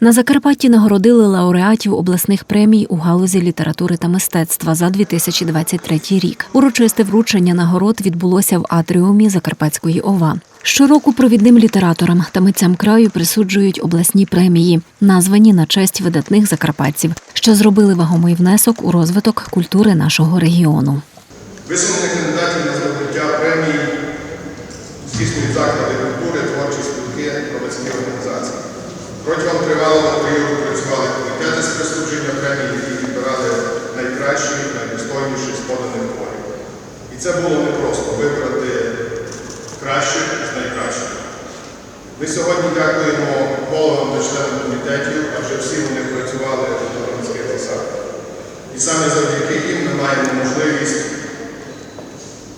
На Закарпатті нагородили лауреатів обласних премій у галузі літератури та мистецтва за 2023 рік. Урочисте вручення нагород відбулося в атріумі Закарпатської ОВА. Щороку провідним літераторам та митцям краю присуджують обласні премії, названі на честь видатних закарпатців, що зробили вагомий внесок у розвиток культури нашого регіону. Висунених кандидатів на здобуття премії здійснюють заклади культури, творчі спілки, громадські організації. Протягом тривалого періоду працювали комітети з присудження премій, які відбирали найкращі, найдостойніші з поданих творів. І це було непросто вибрати кращих з найкращих. Ми сьогодні дякуємо головам та членам комітетів, адже всі вони працювали на громадських засадах. І саме завдяки їм ми маємо можливість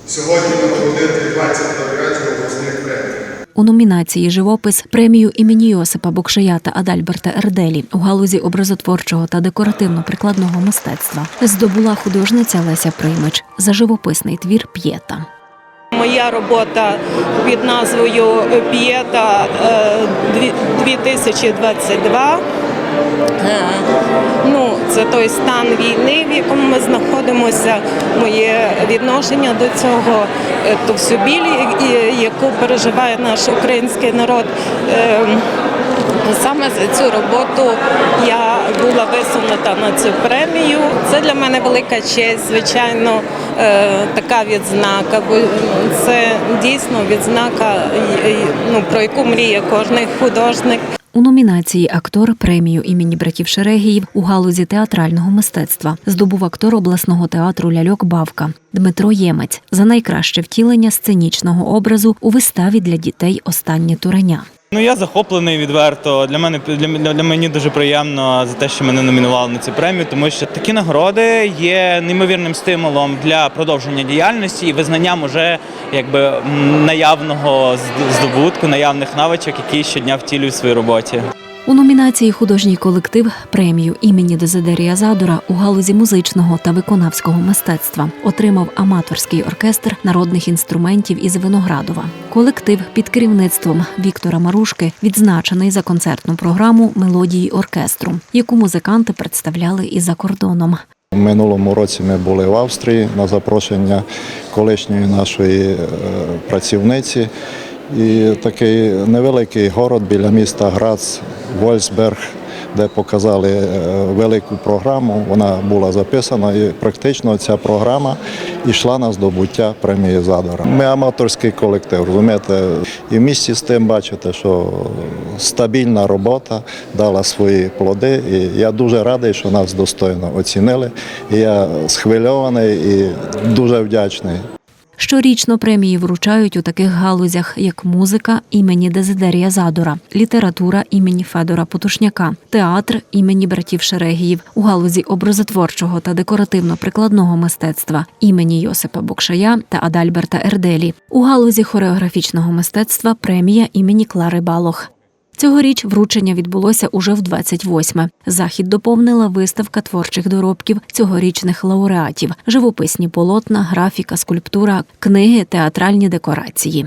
сьогодні нагородити 20 лауреатів обласних премій. У номінації Живопис премію імені Йосипа Бокшая та Адальберта Ерделі у галузі образотворчого та декоративно-прикладного мистецтва здобула художниця Леся Приймич за живописний твір П'єта. Моя робота під назвою П'єта е, дві- 2022. Е, Ну, це той стан війни, в якому ми знаходимося. Моє відношення до цього, е, то всю біль, яку переживає наш український народ. Е, Саме за цю роботу я була висунута на цю премію. Це для мене велика честь, звичайно, е, така відзнака. Бо це дійсно відзнака, ну, про яку мріє кожний художник. У номінації Актор премію імені братів Шерегіїв у галузі театрального мистецтва здобув актор обласного театру Ляльок Бавка Дмитро Ємець за найкраще втілення сценічного образу у виставі для дітей Останнє туреня. Ну я захоплений відверто. Для мене для, для, мені дуже приємно за те, що мене номінували на цю премію, тому що такі нагороди є неймовірним стимулом для продовження діяльності і визнанням уже якби наявного здобутку, наявних навичок, які щодня втілюють в своїй роботі. У номінації Художній колектив премію імені Дезидерія Задора у галузі музичного та виконавського мистецтва отримав аматорський оркестр народних інструментів із Виноградова. Колектив під керівництвом Віктора Марушки відзначений за концертну програму Мелодії оркестру, яку музиканти представляли і за кордоном. Минулому році ми були в Австрії на запрошення колишньої нашої е, працівниці. І такий невеликий город біля міста Грац, Вольсберг, де показали е, велику програму. Вона була записана, і практично ця програма йшла на здобуття премії Задора. Ми аматорський колектив, розумієте, і в місті з тим бачите, що стабільна робота дала свої плоди. І я дуже радий, що нас достойно оцінили. І я схвильований і дуже вдячний. Щорічно премії вручають у таких галузях, як музика імені Дезидерія Задора, література імені Федора Потушняка, театр імені братів Шерегіїв, у галузі образотворчого та декоративно-прикладного мистецтва імені Йосипа Бокшая та Адальберта Ерделі, у галузі хореографічного мистецтва премія імені Клари Балох. Цьогоріч вручення відбулося уже в 28-ме. Захід доповнила виставка творчих доробків цьогорічних лауреатів, живописні полотна, графіка, скульптура, книги, театральні декорації.